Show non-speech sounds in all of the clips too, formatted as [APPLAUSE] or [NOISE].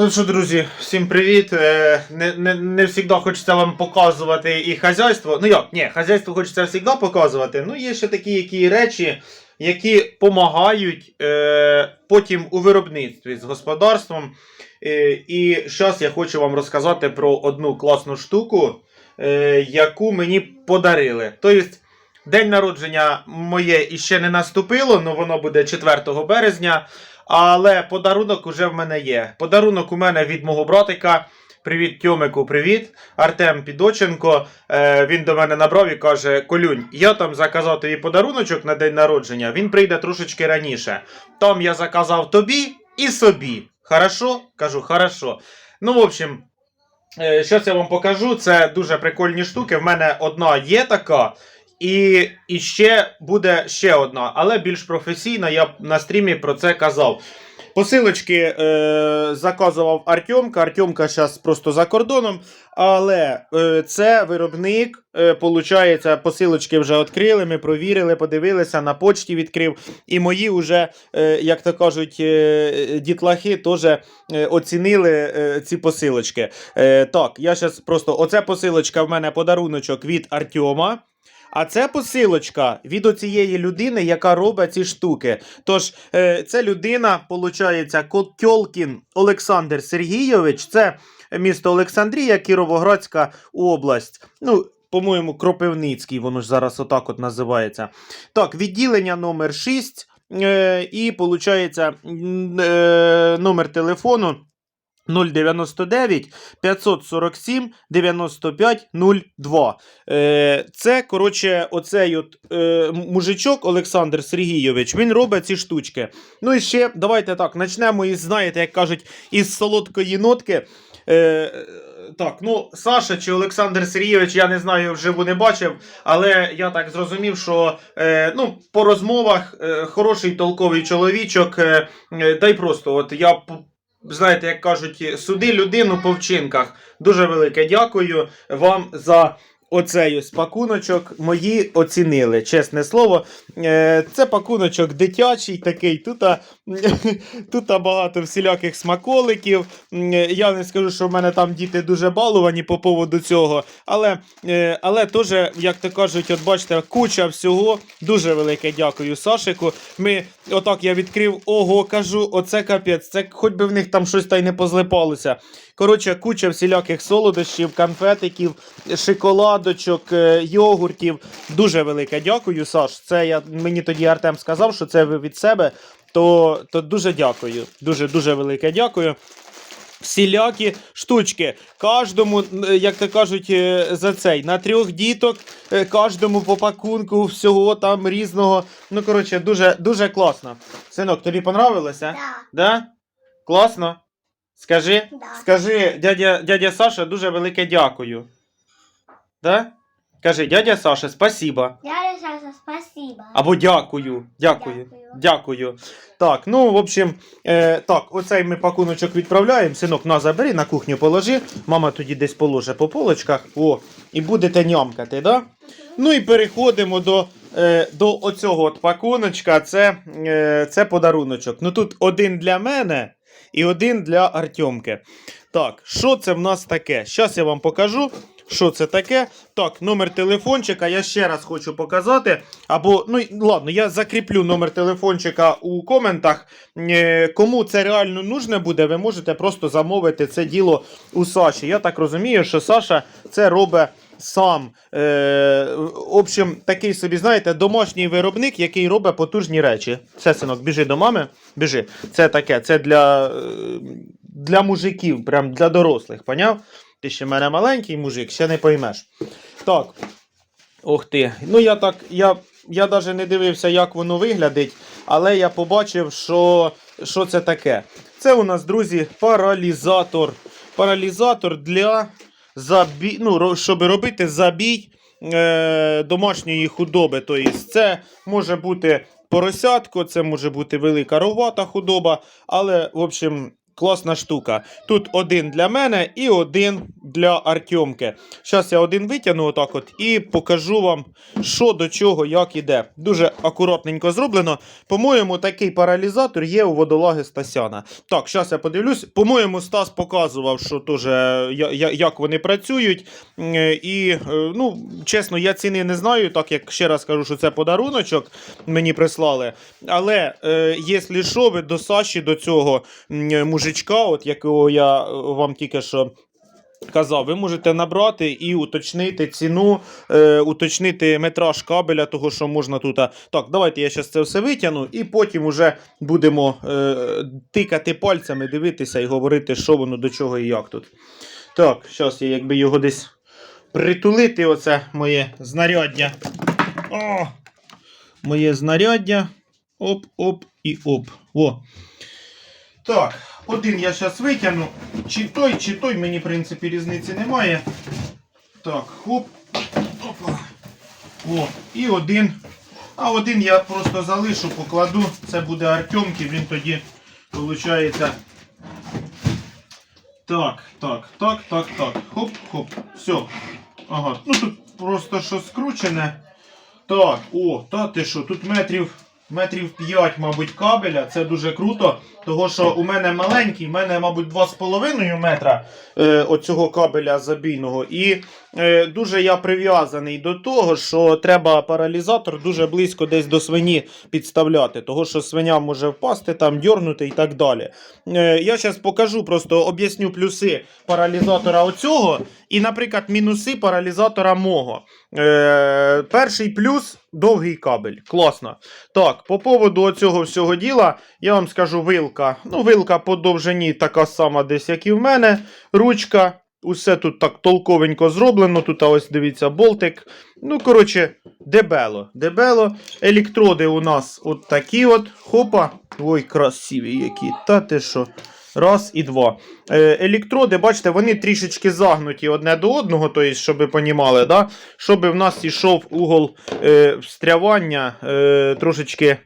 Ну що, друзі, всім привіт. Е, Не, не, не завжди хочеться вам показувати і хазяйство. Ну як, ні, хазяйство хочеться завжди показувати. Ну, є ще такі які речі, які допомагають е, потім у виробництві з господарством. Е, і зараз я хочу вам розказати про одну класну штуку, е, яку мені подарили. Тобто, день народження моє іще не наступило, але воно буде 4 березня. Але подарунок уже в мене є. Подарунок у мене від мого братика. Привіт, Тьомику, привіт. Артем Підоченко. Е, він до мене набрав і каже: Колюнь, я там заказав тобі подаруночок на день народження. Він прийде трошечки раніше. Там я заказав тобі і собі. Хорошо? Кажу, хорошо. Ну, в общем, е, щас я вам покажу. Це дуже прикольні штуки. В мене одна є така. І, і ще буде ще одна, але більш професійна. Я на стрімі про це казав. Посилочки е, заказував Артемка. Артемка зараз просто за кордоном. Але е, це виробник. Е, посилочки вже відкрили. Ми провірили, подивилися, на почті відкрив. І мої вже, е, як то кажуть, е, дітлахи теж е, оцінили е, ці посилочки. Е, так, я зараз просто оце посилочка в мене подаруночок від Артема. А це посилочка від оцієї людини, яка робить ці штуки. Тож, е, це людина, виходить, Котьолкін Олександр Сергійович. Це місто Олександрія, Кіровоградська область. Ну, по-моєму, Кропивницький, воно ж зараз отак от називається. Так, відділення номер 6. Е, і, м, е, номер телефону 099 547 95 02. Е, це, коротше, оцей от, е, мужичок Олександр Сергійович, він робить ці штучки. Ну і ще, давайте так, почнемо із, знаєте, як кажуть, із солодкої нотки. Е, так, ну, Саша чи Олександр Сергійович, я не знаю, вживу не бачив, але я так зрозумів, що е, ну, по розмовах е, хороший толковий чоловічок, е, е, дай просто, от я знаєте, як кажуть, суди людину по вчинках. Дуже велике дякую вам за оцей ось пакуночок. Мої оцінили, чесне слово. Е, Це пакуночок дитячий такий. Тут, [LAUGHS] тут багато всіляких смаколиків. Я не скажу, що в мене там діти дуже баловані по поводу цього. Але, е, але теж, як то кажуть, от бачите, куча всього. Дуже велике дякую Сашику. Ми, отак я відкрив, ого, кажу, оце капець. Це хоч би в них там щось та й не позлипалося. Коротше, куча всіляких солодощів, конфетиків, шоколадочок, е, йогуртів. Дуже велике дякую, Саш. Це я, мені тоді Артем сказав, що це ви від себе. То, то дуже дякую. Дуже дуже велике дякую. Всілякі штучки. Кожному, е, як то кажуть, е, за цей на трьох діток, кожному по пакунку всього там різного. Ну, коротше, дуже, дуже класно. Синок, тобі понравилося? Да. Да? Класно? Скажи, Да. скажи, дядя, дядя Саша, дуже велике дякую. Да? Кажи, дядя Саша, спасибо. Дядя Саша, спасибо. Або дякую. Дякую. Дякую. Дякую. Так, ну, в общем, е, так, оцей ми пакуночок відправляємо. Синок, на забери, на кухню положи. Мама тоді десь положе по полочках. О, і будете нямкати, да? Ну і переходимо до, е, до оцього от пакуночка. Це, е, це подаруночок. Ну тут один для мене і один для Артемки. Так, що це в нас таке? Зараз я вам покажу. Що це таке? Так, номер телефончика я ще раз хочу показати. Або, ну ладно, я закріплю номер телефончика у коментах. Е, Кому це реально нужне буде, ви можете просто замовити це діло у Саші. Я так розумію, що Саша це робить сам. Е, в общем, такий собі, знаєте, домашній виробник, який робить потужні речі. Все, синок, біжи до мами, біжи. Це таке, це для, е, для мужиків, прям для дорослих, поняв? Ти ще мене маленький мужик, ще не поймеш. Так. Ох ти. Ну я так, я, я навіть не дивився, як воно виглядить, але я побачив, що, що це таке. Це у нас, друзі, паралізатор. Паралізатор для забі... ну, щоб робити забій е, домашньої худоби. Тобто це може бути поросятко, це може бути велика ровата худоба, але, в общем, класна штука. Тут один для мене і один для Артемки. Зараз я один витягну отак от і покажу вам, що до чого, як іде. Дуже акуратненько зроблено. По-моєму, такий паралізатор є у водолаги Стасяна. Так, зараз я подивлюсь. По-моєму, Стас показував, що теж, е, як вони працюють. Е, І, е, ну, чесно, я ціни не знаю, так як ще раз кажу, що це подаруночок мені прислали. Але, якщо що, ви до Саші, до цього м, мужичка, от якого я е, вам тільки що. Казав, ви можете набрати і уточнити ціну, е, уточнити метраж кабеля, того, що можна тут. Так, давайте я зараз це все витягну, і потім уже будемо е, тикати пальцями, дивитися і говорити, що воно до чого і як тут. Так, зараз я якби його десь притулити, оце моє знаряддя. О! Моє знаряддя. Оп, оп і оп. О. Так, один я зараз витягну. Чи той, чи той, мені, в принципі, різниці немає. Так, хоп. Опа. О, і один. А один я просто залишу, покладу. Це буде Артемки, він тоді, виходить. Так, так, так, так, так. Хоп, хоп. Все. Ага. Ну тут просто що скручене. Так, о, та ти що, тут метрів, метрів 5, мабуть, кабеля. Це дуже круто. Того, що у мене маленький, у мене, мабуть, 2,5 метра е, оцього кабеля забійного. І дуже я прив'язаний до того, що треба паралізатор дуже близько десь до свині підставляти. Того, що свиня може впасти, там, дьорнути і так далі. Е, я зараз покажу, просто об'ясню плюси паралізатора оцього і, наприклад, мінуси паралізатора мого. Е, перший плюс довгий кабель. Класно. Так, по поводу цього всього діла, я вам скажу вилка. Ну, вилка по довжині така сама десь, як і в мене. Ручка. Усе тут так толковенько зроблено. Тут ось дивіться болтик. Ну, коротше, дебело. Дебело. Електроди у нас от такі от. Хопа. Ой, красиві які. Та ти що. Раз і два. Е, електроди, бачите, вони трішечки загнуті одне до одного, тобто, щоб ви понімали, да? щоб в нас ішов угол е, встрявання е, трошечки.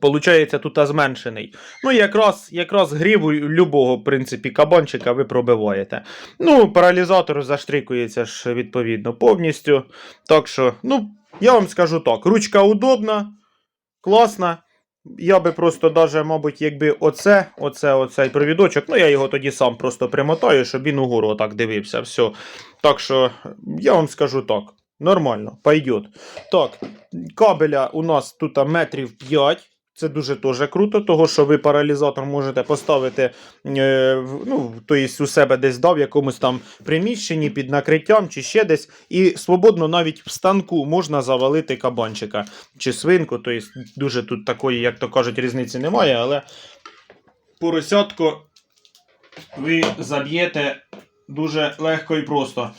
Получається, тут зменшений. Ну, якраз, якраз гриву любого, в принципі, кабанчика ви пробиваєте. Ну, паралізатор заштрикується ж відповідно повністю. Так що, ну, я вам скажу так: ручка удобна, класна. Я би просто даже, мабуть, якби оце, оце, оцей провідочок, ну я його тоді сам просто примотаю, щоб він угору отак дивився. Все. Так що, я вам скажу так. Нормально, пойдет. Так, кабеля у нас тут метрів 5. Це дуже теж круто, того що ви паралізатор можете поставити е, ну, тобто у себе десь да, в якомусь там приміщенні під накриттям чи ще десь. І свободно навіть в станку можна завалити кабанчика чи свинку. Тобто дуже тут такої, як то кажуть, різниці немає, але поросятку ви заб'єте дуже легко і просто.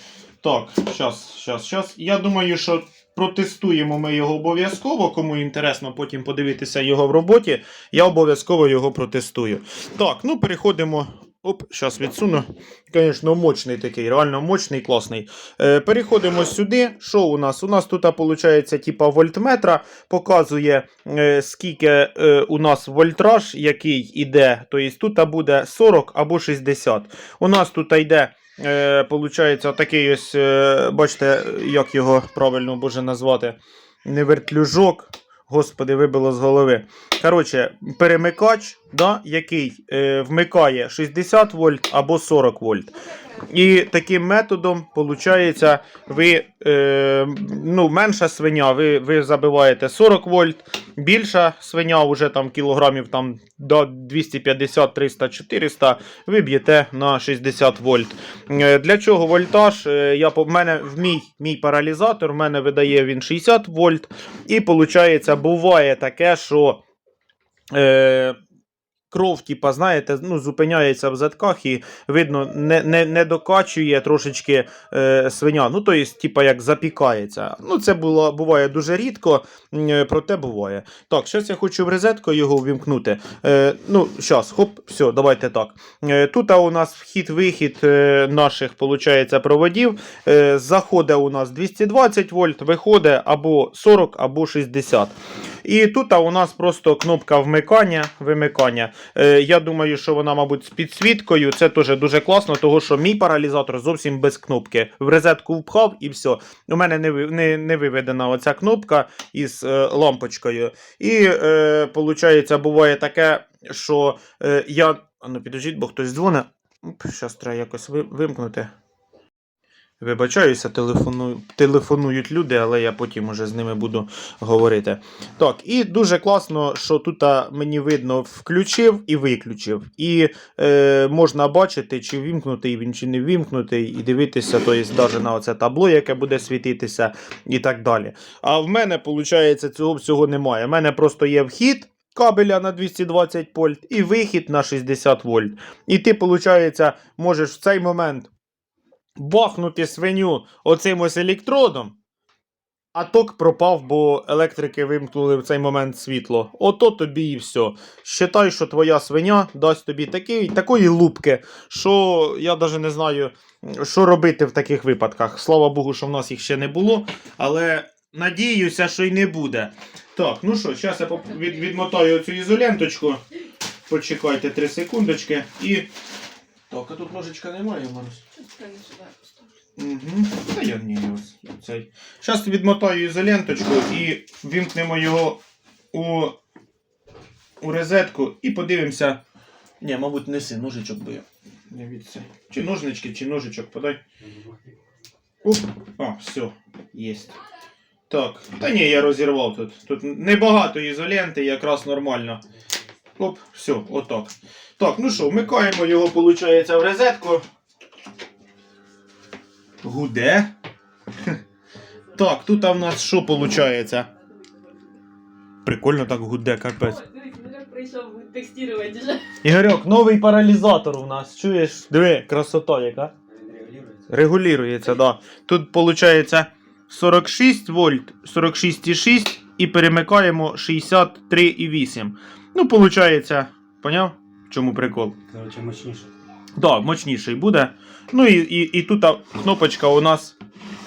Так, щас, щас, щас. Я думаю, що протестуємо ми його обов'язково. Кому інтересно потім подивитися його в роботі, я обов'язково його протестую. Так, ну переходимо. Оп, зараз відсуну. Звісно, мощний такий, реально мощний, класний. Е, переходимо сюди. Що у нас? У нас тут, виходить, типа вольтметра, показує, е, скільки е, у нас вольтраж, який іде. Тобто тут буде 40 або 60. У нас тут йде Е, получається, такий ось, е, бачите, як його правильно боже назвати. Не вертлюжок. Господи, вибило з голови. Коротше, перемикач, да, який е, вмикає 60 вольт або 40 вольт. І таким методом, виходить, ви е, ну, менша свиня, ви, ви забиваєте 40 вольт, більша свиня, вже там кілограмів там, до 250, 300, 400, ви б'єте на 60 вольт. Е, Для чого вольтаж? Е, Я, в мене в мій, мій паралізатор, в мене видає він 60 вольт. І виходить, буває таке, що. Е, Кров, типа, знаєте, ну, зупиняється в затках і видно, не, не, не докачує трошечки е, свиня. Ну, тобто, типа, як запікається. Ну, це було, буває дуже рідко, е, проте буває. Так, зараз я хочу в розетку його увімкнути. Е, ну, зараз, хоп, все, давайте так. Е, тут у нас вхід-вихід е, наших, виходить, проводів. Е, заходить у нас 220 вольт, виходить або 40, або 60. І тут у нас просто кнопка вмикання, вимикання. Е, я думаю, що вона, мабуть, з підсвіткою. Це теж дуже класно, тому що мій паралізатор зовсім без кнопки. В розетку впхав і все. У мене не, не, не виведена оця кнопка із е, лампочкою. І, е, буває таке, що е, я. А ну підождіть, бо хтось дзвонить. Зараз треба якось ви- вимкнути. Вибачаюся, телефону... телефонують люди, але я потім уже з ними буду говорити. Так, і дуже класно, що тут мені видно включив і виключив. І е, можна бачити, чи вімкнутий він, чи не вімкнутий, і дивитися, то є навіть на оце табло, яке буде світитися, і так далі. А в мене, виходить, цього всього немає. У мене просто є вхід. Кабеля на 220 вольт і вихід на 60 вольт. І ти, виходить, можеш в цей момент бахнути свиню оцим ось електродом, а ток пропав, бо електрики вимкнули в цей момент світло. Ото тобі і все. Считай, що твоя свиня дасть тобі такий, такої лупки, що я навіть не знаю, що робити в таких випадках. Слава Богу, що в нас їх ще не було, але надіюся, що й не буде. Так, ну що, зараз я від, відмотаю цю ізоленточку. Почекайте 3 секундочки і. Так, а тут ножичка немає, Марусь. Угу. Та я ось цей. Зараз відмотаю ізоленточку і вімкнемо його у, у розетку і подивимося. Ні, мабуть, неси ножичок, бо я не від це. Чи ножнички, чи ножичок, подай. Оп. А, все, єсть. Так. Та ні, я розірвав тут. Тут небагато ізоленти, якраз нормально. Оп, все, отак. Так, ну що, вмикаємо його, виходить, в розетку. Гуде. Так, тут в нас що виходить? Прикольно так гуде, капець. Прийшов. Ігорьок, новий паралізатор у нас. Чуєш? Диви, красота яка. Регулюється, да. Тут виходить 46 вольт, 46,6 і перемикаємо 63,8. Ну, виходить, поняв? В чому прикол? Короче, мощніше. Так, мощніший буде. Ну і, і, і тут кнопочка у нас.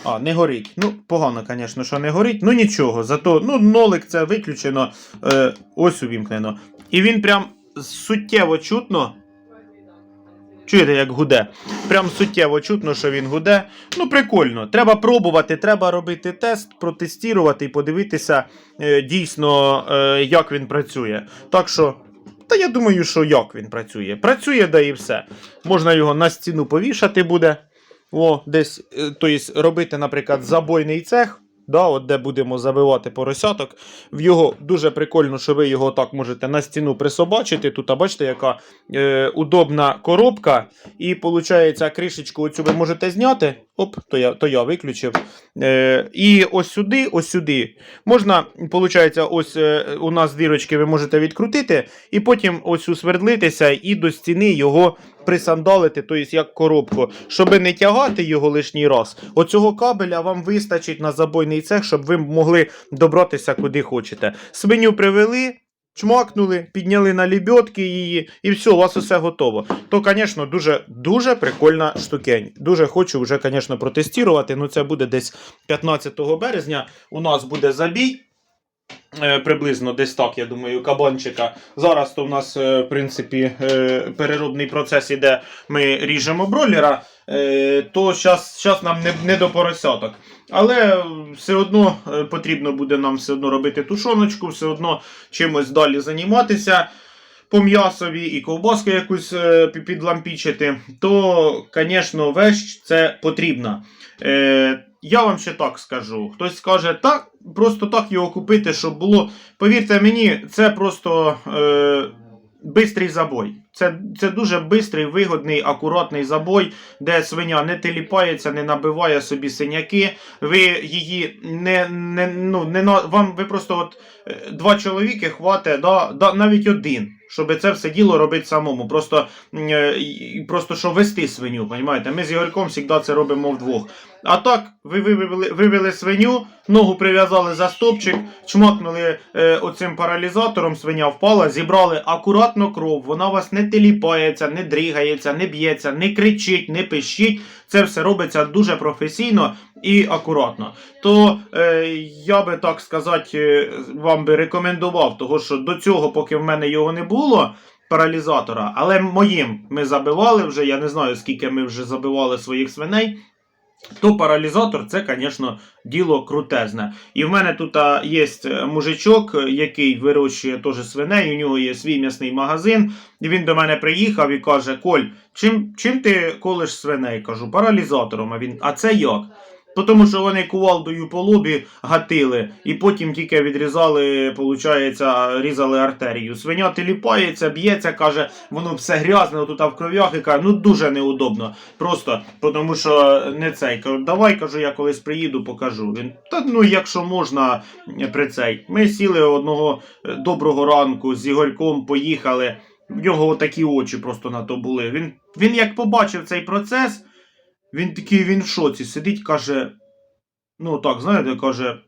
А, не горить. Ну, погано, звісно, що не горить. Ну нічого. Зато ну, нолик це виключено. Е, ось увімкнено. І він прям суттєво чутно. Чуєте, як гуде? Прям суттєво чутно, що він гуде. Ну, прикольно. Треба пробувати, треба робити тест, протестувати і подивитися е, дійсно, е, як він працює. Так що. Та я думаю, що як він працює. Працює, да і все. Можна його на стіну повішати буде. О, десь, тобто, робити, наприклад, забойний цех. Да, от де будемо забивати поросяток. В його дуже прикольно, що ви його так можете на стіну присобачити. Тут, а бачите, яка е, удобна коробка. І виходить, кришечку оцю ви можете зняти. Оп, то я, то я виключив. Е, і ось сюди, ось сюди. Можна, виходить, ось е, у нас дірочки ви можете відкрутити, і потім ось усвердлитися і до стіни його присандалити, тобто як коробку, щоб не тягати його лишній раз. Оцього кабеля вам вистачить на забойний цех, щоб ви могли добратися куди хочете. Свиню привели. Чмакнули, підняли на лебедки її, і все, у вас усе готово. То, звісно, дуже дуже прикольна штукень. Дуже хочу вже, звісно, протестувати. Ну, це буде десь 15 березня. У нас буде забій. Е, приблизно десь так, я думаю, кабанчика. Зараз то в нас, е, в принципі, е, переробний процес іде. Ми ріжемо бройлера, е, то зараз нам не, не до поросяток. Але все одно потрібно буде нам все одно робити тушоночку, все одно чимось далі займатися по м'ясові і ковбаску якусь підлампічити, то, звісно, вещь це потрібно. Я вам ще так скажу. Хтось скаже, так, просто так його купити, щоб було. Повірте мені, це просто е, бистрий забой. Це, це дуже бистрий, вигодний, акуратний забой, де свиня не теліпається, не набиває собі синяки. Ви її не, не, ну, не на- вам ви просто от е, два чоловіки хватить, да, да, навіть один, щоб це все діло робити самому. Просто, е, просто щоб вести свиню, понімаєте? Ми з Ігорьком завжди це робимо вдвох. А так, ви вивели, вивели свиню, ногу прив'язали за стопчик, чмакнули е, оцим паралізатором, свиня впала, зібрали акуратно кров, вона вас не теліпається, не дригається, не б'ється, не кричить, не пищить. Це все робиться дуже професійно і акуратно. То е, я би так сказати, е, вам би рекомендував, того що до цього, поки в мене його не було, паралізатора, але моїм ми забивали вже, я не знаю, скільки ми вже забивали своїх свиней. То паралізатор це, звісно, діло крутезне. І в мене тут є мужичок, е, який вирощує теж свиней. У нього є свій м'ясний магазин. І він до мене приїхав і каже: Коль, чим, чим ти колиш свиней? Кажу, паралізатором. А він, а це як? То Тому що вони кувалдою по лобі гатили, і потім тільки відрізали, виходить, різали артерію. Свиня тіліпається, б'ється, каже, воно все грязне, отут в кров'ях, і каже, ну дуже неудобно. Просто тому що не цей. Кажу, давай кажу, я колись приїду, покажу. Він, та ну якщо можна при цей. Ми сіли одного е, доброго ранку з Ігорьком, поїхали. В нього такі очі просто на то були. Він, він як побачив цей процес. Він такий, він в шоці сидить, каже. Ну так, знаєте, каже.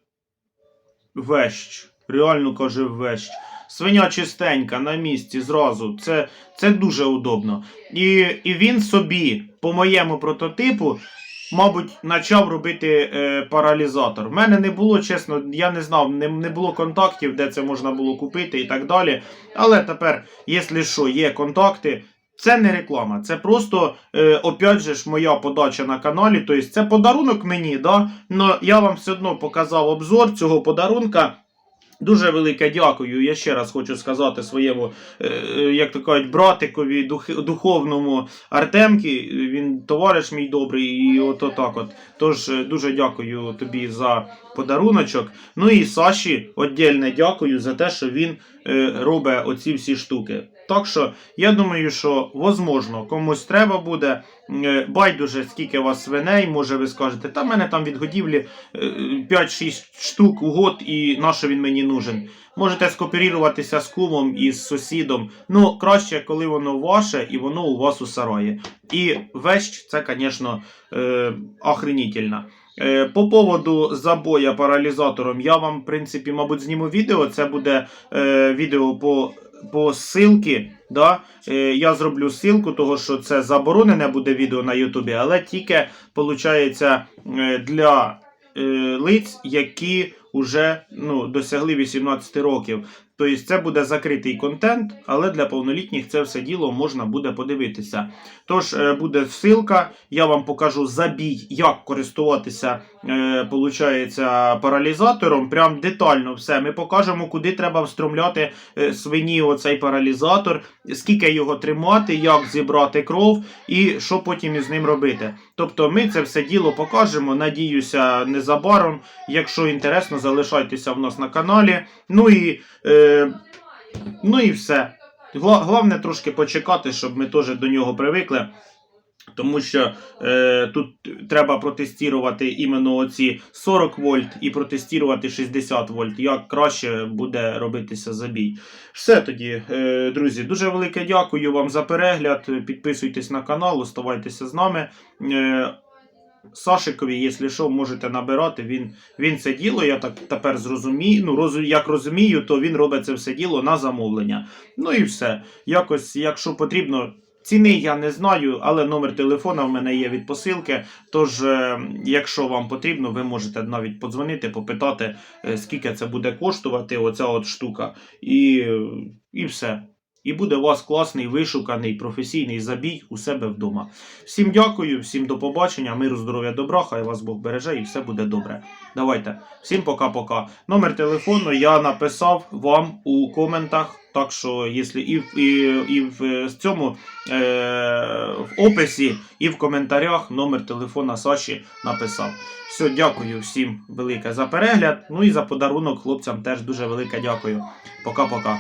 Вещ. Реально каже вещ. Свиня чистенька на місці зразу. Це, це дуже удобно. І, і він собі, по моєму прототипу, мабуть, почав робити е, паралізатор. В мене не було, чесно, я не знав, не, не було контактів, де це можна було купити і так далі. Але тепер, якщо що, є контакти. Це не реклама, це просто, е, опять же ж, моя подача на каналі. Тобто це подарунок мені, да? Но я вам все одно показав обзор цього подарунка. Дуже велике дякую. Я ще раз хочу сказати своєму, е, е, як то кажуть, братикові дух, духовному Артемки. Він товариш мій добрий, і от отак от. Тож е, дуже дякую тобі за подаруночок. Ну і Саші віддільне дякую за те, що він робить оці всі штуки. Так що я думаю, що возможно комусь треба буде. Е, Байдуже, скільки у вас свиней, може ви скажете, та в мене там від годівлі е, 5-6 штук у год, і на що він мені нужен. Можете скооперуватися з кумом і з сусідом. Ну, краще, коли воно ваше і воно у вас у сараї. І вещь, це, звісно, е, охренительно. Е, По поводу забоя паралізатором, я вам, в принципі, мабуть, зніму відео. Це буде е, відео по, по ссылки. Да? Е, я зроблю силку, того що це заборонене буде відео на Ютубі, але тільки, виходить, для е, лиць, які вже ну, досягли 18 років. Тобто це буде закритий контент, але для повнолітніх це все діло можна буде подивитися. Тож е, буде ссылка, я вам покажу забій, як користуватися е, получається, паралізатором. Прям детально все. Ми покажемо, куди треба встромляти е, свині оцей паралізатор, скільки його тримати, як зібрати кров і що потім із ним робити. Тобто ми це все діло покажемо. Надіюся, незабаром. Якщо інтересно, залишайтеся в нас на каналі. Ну і, ну і все. Головне трошки почекати, щоб ми теж до нього привикли. Тому що е, тут треба протестувати іменно оці 40 вольт і протестувати 60 вольт. Як краще буде робитися забій. Все тоді, е, друзі, дуже велике дякую вам за перегляд. Підписуйтесь на канал, оставайтеся з нами. Е, Сашикові, якщо що, можете набирати. Він, він це діло, я так тепер зрозумію. Ну, роз, як розумію, то він робить це все діло на замовлення. Ну і все. Якось, якщо потрібно. Ціни я не знаю, але номер телефона в мене є від посилки. Тож, е, якщо вам потрібно, ви можете навіть подзвонити, попитати, е, скільки це буде коштувати, оця от штука. І, і все. І буде у вас класний, вишуканий, професійний забій у себе вдома. Всім дякую, всім до побачення, миру, здоров'я, добра, хай вас Бог береже і все буде добре. Давайте, всім пока-пока. Номер телефону я написав вам у коментах. Так що, якщо і, в- і, і в е, цьому е, в описі, і в коментарях номер телефона Саші написав. Все, дякую всім велике за перегляд. Ну і за подарунок хлопцям теж дуже велике дякую. Пока-пока.